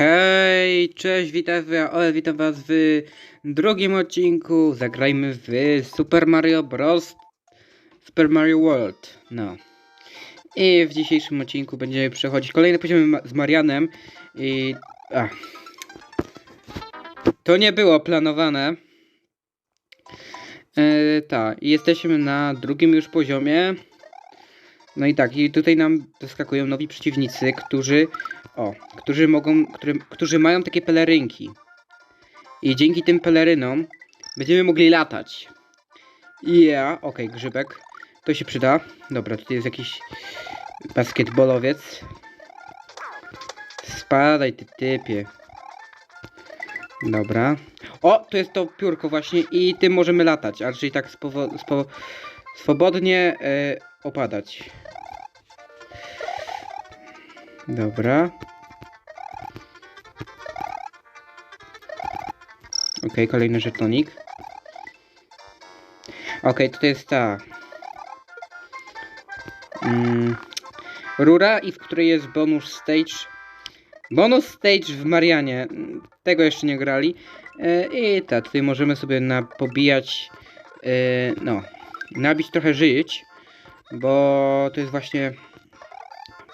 Hej, cześć, witam, ja Ole, witam was w drugim odcinku. Zagrajmy w Super Mario Bros. Super Mario World. No. I w dzisiejszym odcinku będziemy przechodzić kolejne poziomy ma- z Marianem. I. To nie było planowane. E, tak, jesteśmy na drugim już poziomie. No i tak, i tutaj nam doskakują nowi przeciwnicy, którzy o, którzy mogą, którzy, którzy mają takie pelerynki. I dzięki tym pelerynom będziemy mogli latać. Ja, okej, grzybek. To się przyda. Dobra, tutaj jest jakiś basketbolowiec. Spadaj, ty typie. Dobra. O, to jest to piórko właśnie i tym możemy latać, a czyli tak swobodnie e, opadać. Dobra. Okej, kolejny żetonik. Okej, tutaj jest ta. Mm, rura i w której jest bonus stage. Bonus stage w Marianie. Tego jeszcze nie grali. E, I tak, tutaj możemy sobie na, pobijać. E, no, nabić trochę żyć. Bo to jest właśnie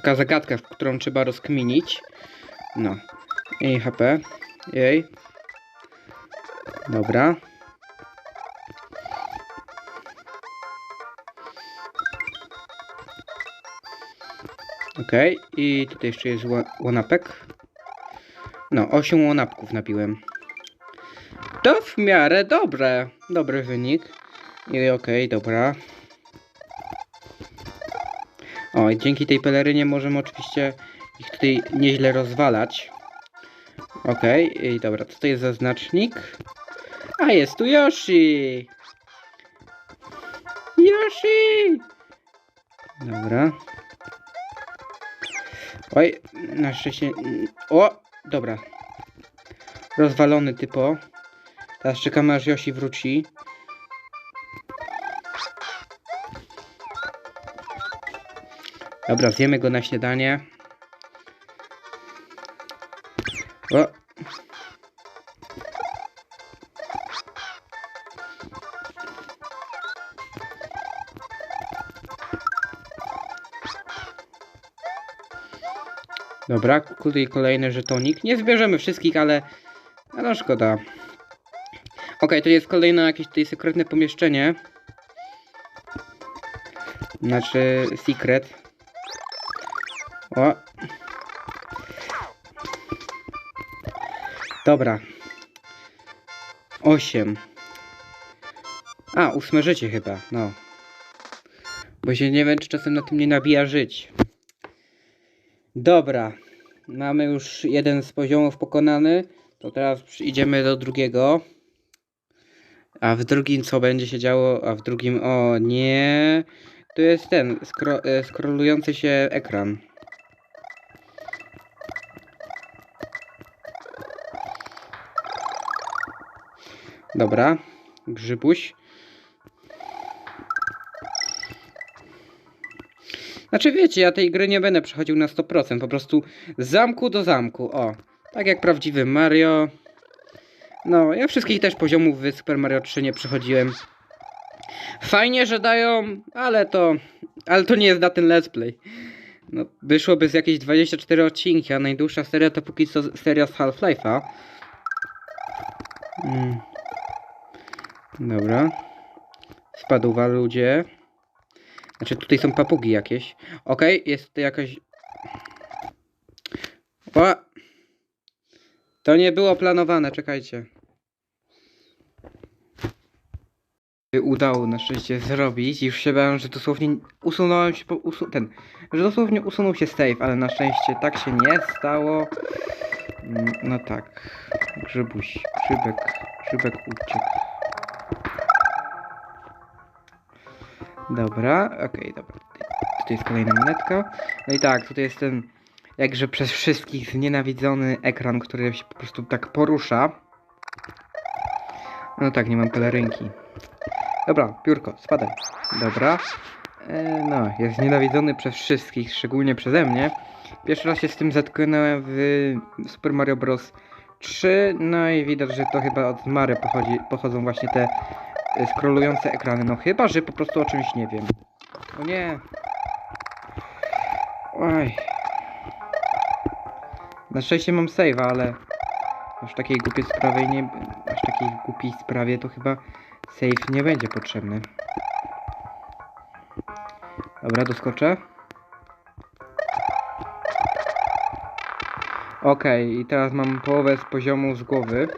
taka zagadka, którą trzeba rozkminić. No. I HP. Jej. Dobra. Okej, i tutaj jeszcze jest łonapek. No, 8 łonapków napiłem. To w miarę dobre. Dobry wynik. I okej, dobra. O, i dzięki tej pelerynie możemy oczywiście ich tutaj nieźle rozwalać. Okej, i dobra, co to jest za znacznik? A jest tu Yoshi! Yoshi! Dobra. Oj, na szczęście... O! Dobra. Rozwalony typo. Teraz czekamy aż Yoshi wróci. Dobra, zjemy go na śniadanie. O! Dobra, tutaj kolejny żetonik. Nie zbierzemy wszystkich, ale... no szkoda. Okej, to jest kolejne jakieś tutaj sekretne pomieszczenie. Znaczy, secret. O. Dobra. Osiem. A, ósme życie chyba, no. Bo się nie wiem, czy czasem na tym nie nabija żyć. Dobra. Mamy już jeden z poziomów pokonany. To teraz idziemy do drugiego. A w drugim co będzie się działo? A w drugim... O nie... To jest ten, skro, e, scrollujący się ekran. Dobra, grzybuś. Znaczy wiecie, ja tej gry nie będę przechodził na 100%, po prostu z zamku do zamku, o. Tak jak prawdziwy Mario. No, ja wszystkich też poziomów w Super Mario 3 nie przechodziłem. Fajnie, że dają, ale to, ale to nie jest na ten let's play. No, wyszłoby z jakieś 24 odcinki, a najdłuższa seria to póki co seria z Half-Life'a. Mm. Dobra. Spadła ludzie. Znaczy tutaj są papugi jakieś. Okej, jest tutaj jakaś... O! To nie było planowane, czekajcie. Udało na szczęście zrobić. Już się bałem, że dosłownie usunąłem się po... Usu ten... Że dosłownie usunął się save, ale na szczęście tak się nie stało. Mm, No tak. Grzybuś. Grzybek. Grzybek uciekł. Dobra, okej, dobra. Tutaj, jest kolejna monetka. No i tak, tutaj jest ten jakże przez wszystkich znienawidzony ekran, który się po prostu tak porusza. No tak, nie mam pelerynki. Dobra, piórko, spadaj. Dobra. E, no, jest znienawidzony przez wszystkich, szczególnie przeze mnie. Pierwszy raz się z tym zetknąłem w Super Mario Bros. 3, no i widać, że to chyba od Mary pochodzi, pochodzą właśnie te e, scrollujące ekrany. No chyba, że po prostu o czymś nie wiem. O nie. Oj. Na szczęście mam save'a, ale aż takiej głupiej sprawie nie... Aż takiej głupiej sprawie to chyba save nie będzie potrzebny. Dobra, doskoczę. Okej, i teraz mam połowę z poziomu z głowy.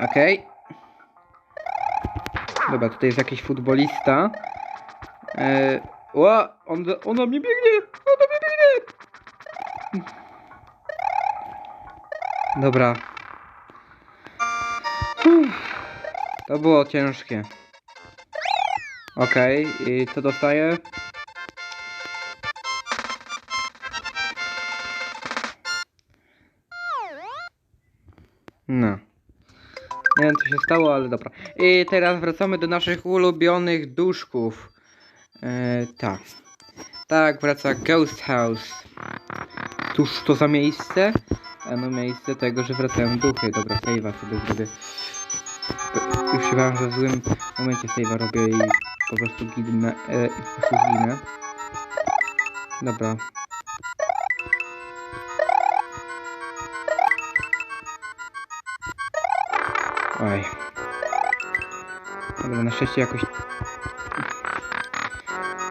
Okej. Dobra, tutaj jest jakiś futbolista. Eee, o, on, on mnie biegnie! On mnie biegnie! Dobra. To było ciężkie. Okej, i co dostaję? Stało, ale dobra. I teraz wracamy do naszych ulubionych duszków. E, tak. Tak, wraca Ghost House. Cóż to za miejsce? Ano miejsce tego, że wracają duchy. Dobra, save'a sobie zrobię. Już się wam, że w złym momencie save'a robię i po prostu ginę. E, i po prostu zginę. Dobra. Oj. Dobra, na szczęście jakoś...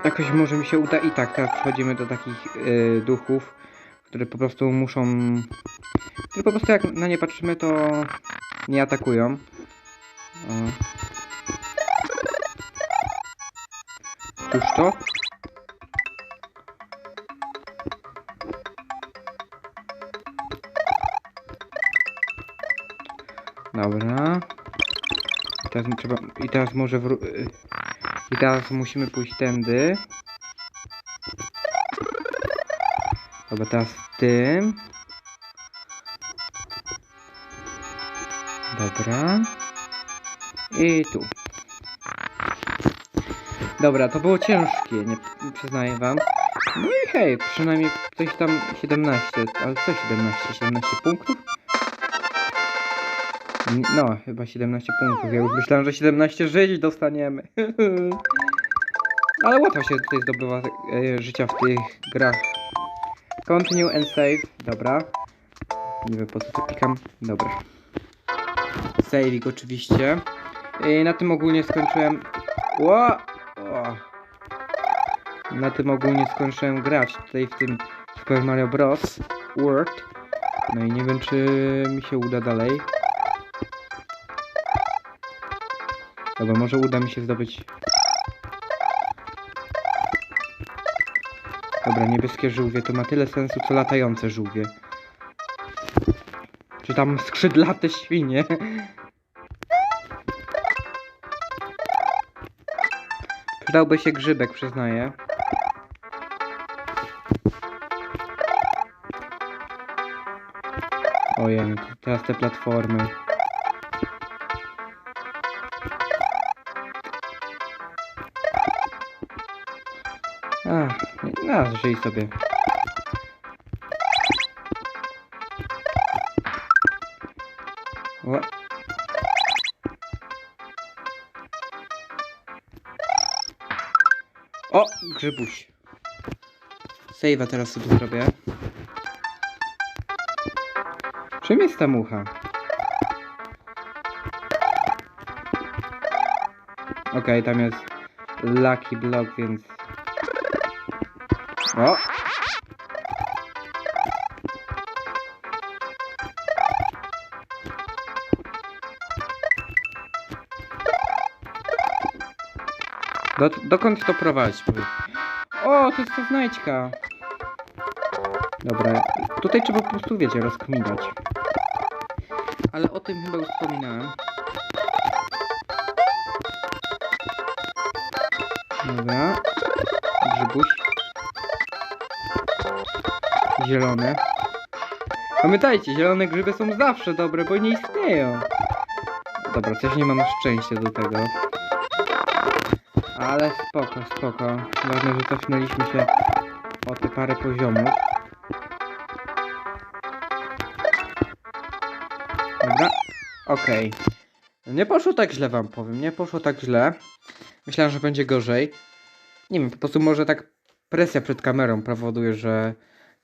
Jakoś może mi się uda i tak, teraz przechodzimy do takich y, duchów, które po prostu muszą... Które po prostu jak na nie patrzymy, to nie atakują. Cóż to? Dobra. Teraz trzeba. I teraz może wró- I teraz musimy pójść tędy. Dobra, teraz tym. Dobra. I tu. Dobra, to było ciężkie, nie przyznaję wam. No i hej, przynajmniej coś tam 17, ale co 17? 17 punktów? No, chyba 17 punktów. Ja już myślałem, że 17 żyć dostaniemy. Ale łatwo się tutaj zdobywa e, życia w tych grach. Continue and save. Dobra. Nie wiem po co to klikam. Dobra. Saving oczywiście. I na tym ogólnie skończyłem. Ło! Na tym ogólnie skończyłem grać tutaj w tym Super Mario Bros. World. No i nie wiem czy mi się uda dalej. Dobra, może uda mi się zdobyć. Dobra, niebieskie żółwie to ma tyle sensu co latające żółwie. Czy tam skrzydlate świnie? Przydałby się grzybek, przyznaję. Ojej, to teraz te platformy. Żyj sobie. O. o, grzybuś. Save'a teraz sobie zrobię. Czym jest ta mucha? Okej, tam jest Lucky Block, więc... O! Do, dokąd to prowadzi? O, to jest ta znajdźka. Dobra, tutaj trzeba po prostu, wiecie, rozkminiać. Ale o tym chyba już wspominałem. Dobra. Grzybuś. Zielone. Pamiętajcie, zielone grzyby są zawsze dobre, bo nie istnieją. Dobra, coś nie mam szczęścia do tego. Ale spoko, spoko. Ważne, że cofnęliśmy się parę poziomów. Dobra, okej. Nie poszło tak źle wam powiem, nie poszło tak źle. Myślałem, że będzie gorzej. Nie wiem, po prostu może tak presja przed kamerą powoduje, że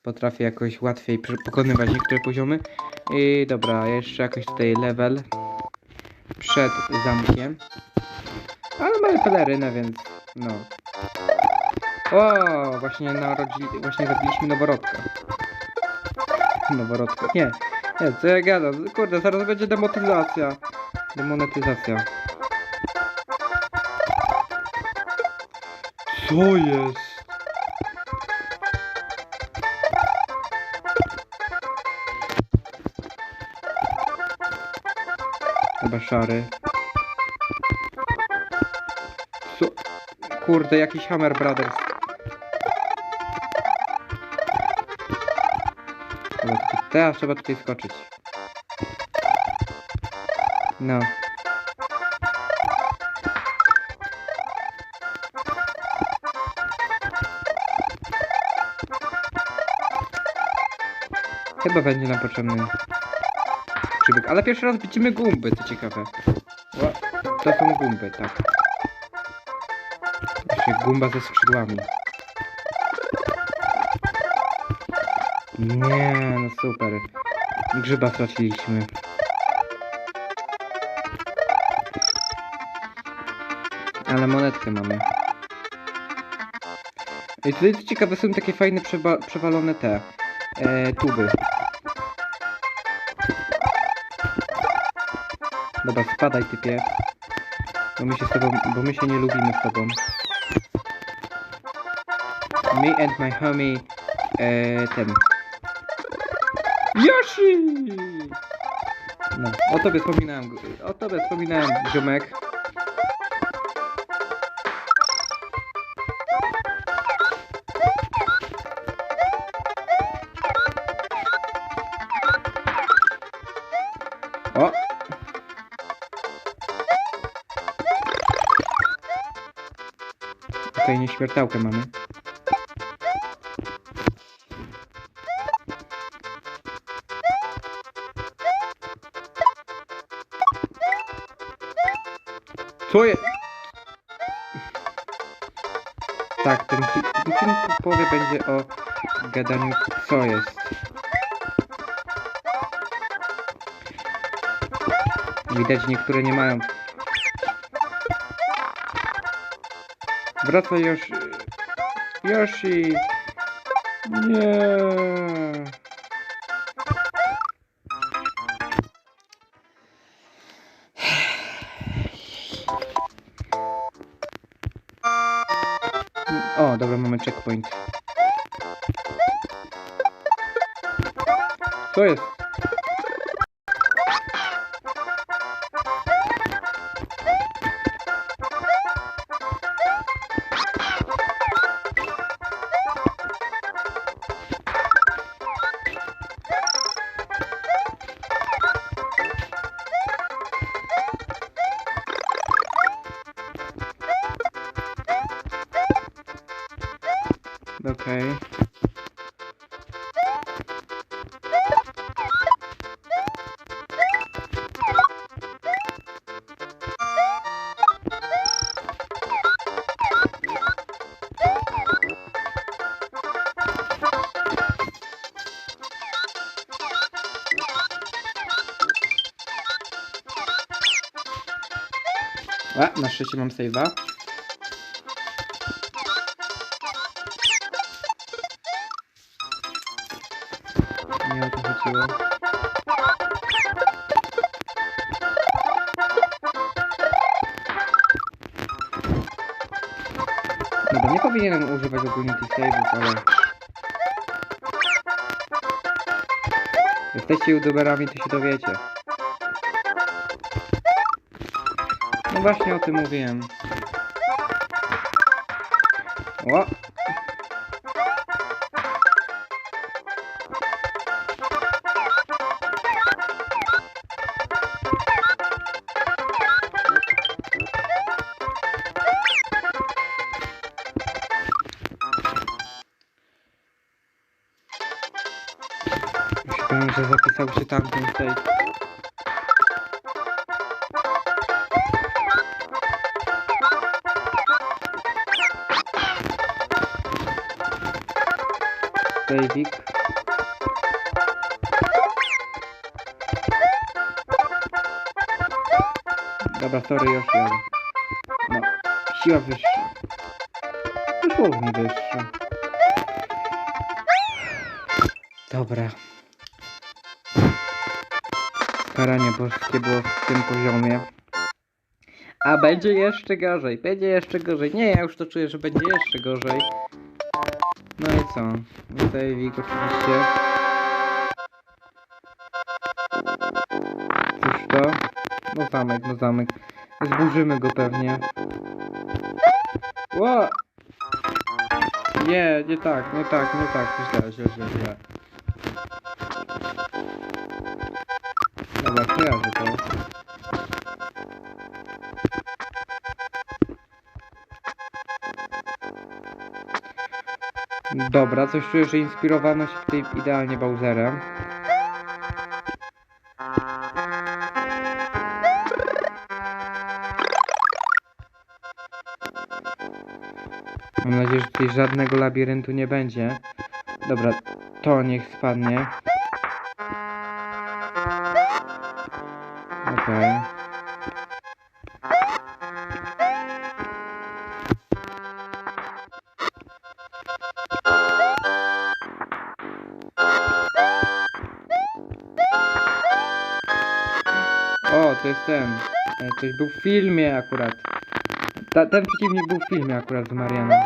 potrafię jakoś łatwiej pokonywać niektóre poziomy. I dobra, jeszcze jakoś tutaj level przed zamkiem. Ale mamy pelerynę, więc no. O, właśnie narodzili, właśnie zabiliśmy noworodka. Noworodka. Nie, nie, co ja gadam? Kurde, zaraz będzie demotyzacja. Demonetyzacja. Co jest? Chyba szary. Co? Kurde, jakiś Hammer Brothers. Teraz trzeba tutaj skoczyć. No. Chyba będzie nam potrzebny Ale pierwszy raz widzimy gumby, co ciekawe. To są gumby, tak. Jeszcze gumba ze skrzydłami. Nie, no super. Grzyba straciliśmy. Ale monetkę mamy. I tutaj ciekawe są takie fajne przewalone te e, tuby. Dobra, spadaj typie. Bo my się z tobą, bo my się nie lubimy z tobą. Me and my homie e, ten. Yoshi! No, o tobie wspominałem, o tobie wspominałem, ziomek. Okej, nieśmiertelkę mamy. Co jest? Tak, ten, fi- ten film w połowie będzie o gadaniu co jest. Widać niektóre nie mają. Wracaj Yoshi. Yoshi. Nie. O, dobra, mamy checkpoint. Co jest? A, na szczycie mam save'a. Nie o to chodziło. No bo nie powinienem używać ogólnie tych save'ów, ale... Jesteście youtuberami, to się dowiecie. No właśnie o tym mówiłem. O! Myślałem, że zapisał się tak, więc tutaj... Saveik. Dobra, sorry, już jadę. No, siła wyższa. Dosłownie wyższa. Dobra. Karanie boskie było w tym poziomie. A będzie jeszcze gorzej, będzie jeszcze gorzej. Nie, ja już to czuję, że będzie jeszcze gorzej. No i co? Sejwik oczywiście. Cóż to? No zamek, no zamek. Zburzymy go pewnie. Ło! Nie, nie tak, nie tak, nie tak. Źle, źle, źle, źle. Dobra, coś czuję, że inspirowano się tutaj idealnie Bowserem. Mam nadzieję, że tutaj żadnego labiryntu nie będzie. Dobra, to niech spadnie. Okej. O, ten. E, Coś był w filmie akurat. Ta, ten przeciwnik był w filmie akurat z Marianem.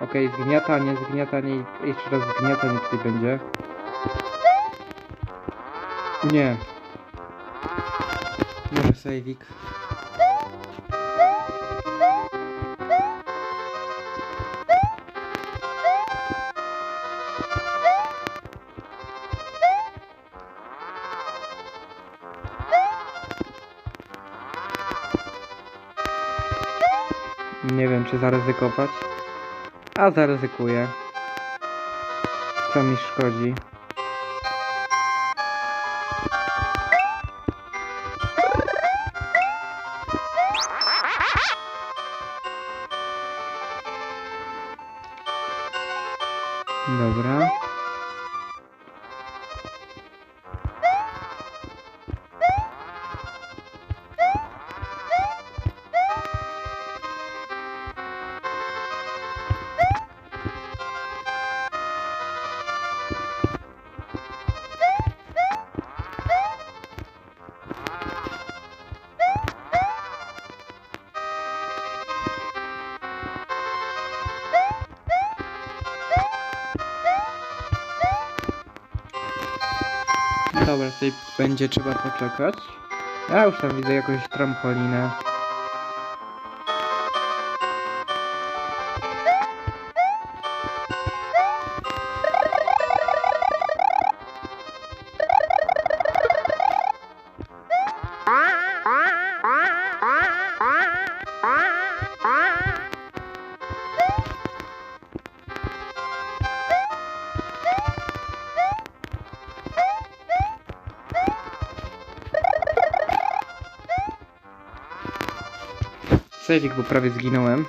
Okej, zgniatanie, zgniatanie i jeszcze raz zgniatanie tutaj będzie. Nie. Może sejwik. Czy zaryzykować. A zaryzykuję. Co mi szkodzi? Dobra, tutaj będzie trzeba poczekać. Ja już tam widzę jakąś trampolinę. Sejwik, bo prawie zginąłem.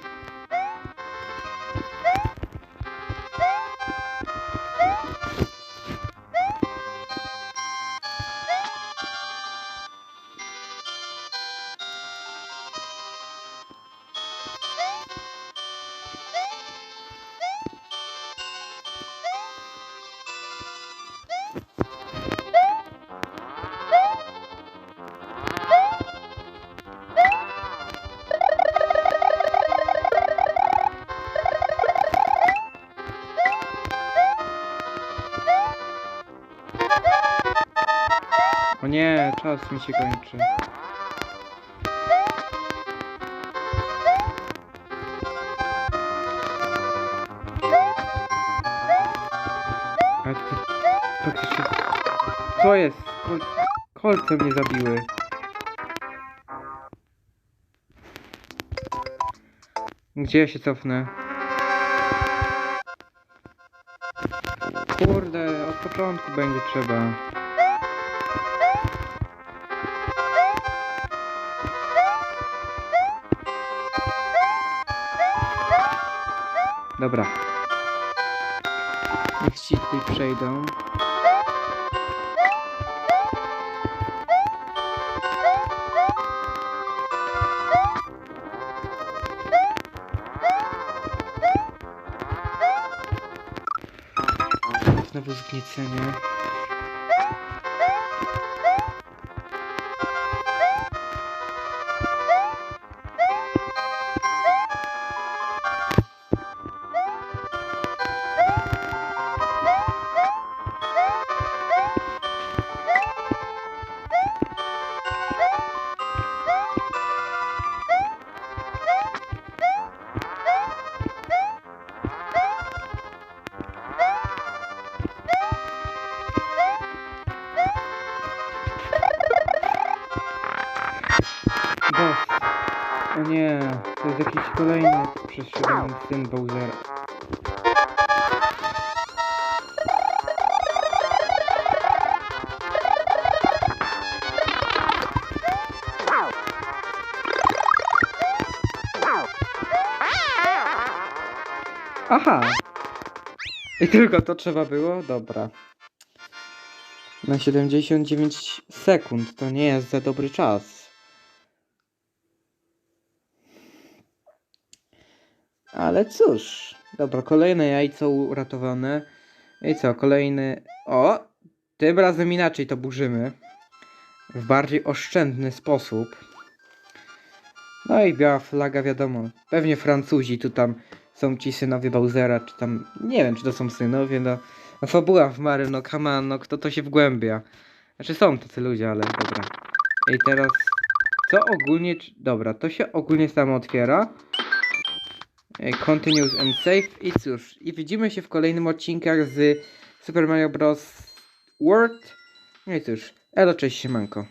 Czas mi się kończy. Praktycznie... Co jest? Kol kolce mnie zabiły. Gdzie ja się cofnę? Kurde, od początku będzie trzeba. Dobra. Niech ci tutaj przejdą. Znowu zgniecenie. O nie, to jest jakiś kolejny przestrzelony syn Bowsera. Aha! I tylko to trzeba było? Dobra. Na 79 sekund to nie jest za dobry czas. Ale cóż, dobra, kolejne jajco uratowane. I co, kolejny. O! Tym razem inaczej to burzymy. W bardziej oszczędny sposób. No i biała flaga, wiadomo. Pewnie Francuzi tu tam są ci synowie Bowsera, czy tam. Nie wiem, czy to są synowie, no. no fabuła w Mary, no come no kto to się wgłębia. Znaczy są tacy ludzie, ale dobra. I teraz. Co ogólnie. Dobra, to się ogólnie samo otwiera. E, Continuous and save. I cóż, i widzimy się w kolejnym odcinkach z Super Mario Bros. World. No i cóż, elo, cześć, siemanko.